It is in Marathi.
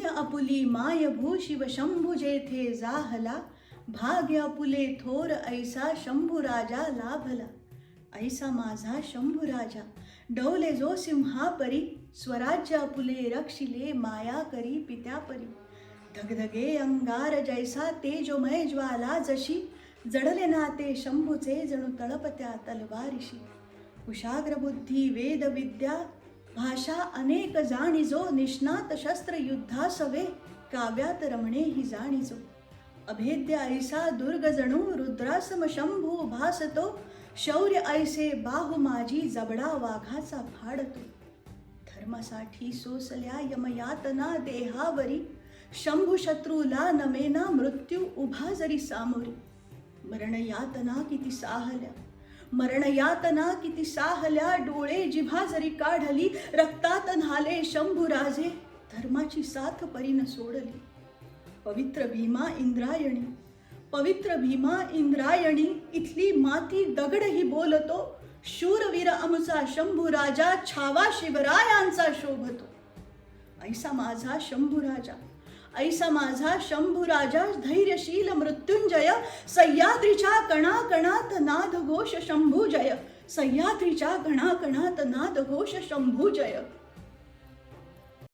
पुण्य अपुली मायभू शिव शंभू जेथे जाहला भाग्य अपुले थोर ऐसा शंभू राजा लाभला. ऐसा माझा शंभू राजा डौले जो सिंहा परी स्वराज्य अपुले रक्षिले माया करी पित्या परी धगधगे अंगार जैसा तेजोमय ज्वाला जशी जडले नाते शंभूचे जणू तळपत्या तलवारिशी. कुशाग्र बुद्धी वेद विद्या भाषा अनेक जाणीजो निष्णात शस्त्र युद्धासवे काव्यात रमणे ही जाणीजो. अभेद्य ऐसा दुर्ग जणू रुद्रासम शंभू भासतो शौर्य ऐसे बाहू माझी जबडा वाघाचा फाडतो. धर्मासाठी सोसल्या यमयातना देहावरी शंभू शत्रूला नमेना मृत्यू उभा जरी सामोरी. मरणयातना किती साहल्या मरणयातना किती साहल्या डोळे जिव्हा जरी काढली रक्तात न्हाले शंभूराजे धर्माची साथ परीन सोडली. पवित्र भीमा इंद्रायणी. पवित्र भीमा इंद्रायणी इथली माती दगडही बोलतो. शूरवीर आमचा शंभू राजा छावा शिवरायांचा शोभतो. ऐसा माझा शंभू राजा. ऐसा माझा शंभू राजा धैर्यशील मृत्युंजय सह्याद्रीच्या कणाकणात नाद घोष शंभू जय सह्याद्रीच्या कणाकणात नाद घोष शंभू जय